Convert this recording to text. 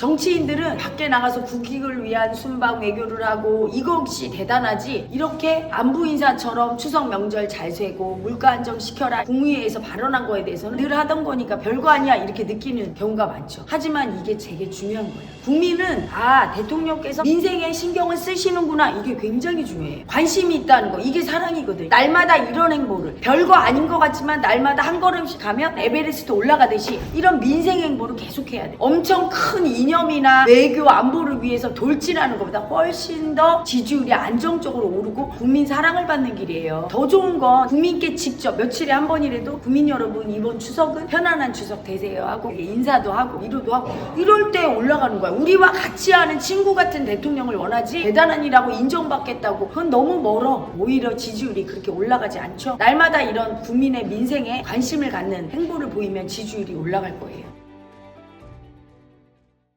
정치인들은 밖에 나가서 국익을 위한 순방 외교를 하고 이것이 대단하지 이렇게 안부 인사처럼 추석 명절 잘 쇠고 물가 안정 시켜라 국무회의에서 발언한 거에 대해서는 늘 하던 거니까 별거 아니야 이렇게 느끼는 경우가 많죠. 하지만 이게 되게 중요한 거예요. 국민은 아 대통령께서 민생에 신경을 쓰시는구나 이게 굉장히 중요해요. 관심이 있다는 거 이게 사랑이거든. 날마다 이런 행보를 별거 아닌 것 같지만 날마다 한 걸음씩 가면 에베레스트 올라가듯이 이런 민생 행보를 계속해야 돼. 엄청 큰 이념이나 외교 안보를 위해서 돌진하는 것보다 훨씬 더 지지율이 안정적으로 오르고 국민 사랑을 받는 길이에요. 더 좋은 건 국민께 직접 며칠에 한 번이라도 국민 여러분 이번 추석은 편안한 추석 되세요 하고 인사도 하고 위로도 하고 이럴 때 올라가는 거야. 우리와 같이 하는 친구 같은 대통령을 원하지 대단한 일하고 인정받겠다고 그건 너무 멀어. 오히려 지지율이 그렇게 올라가지 않죠. 날마다 이런 국민의 민생에 관심을 갖는 행보를 보이면 지지율이 올라갈 거예요.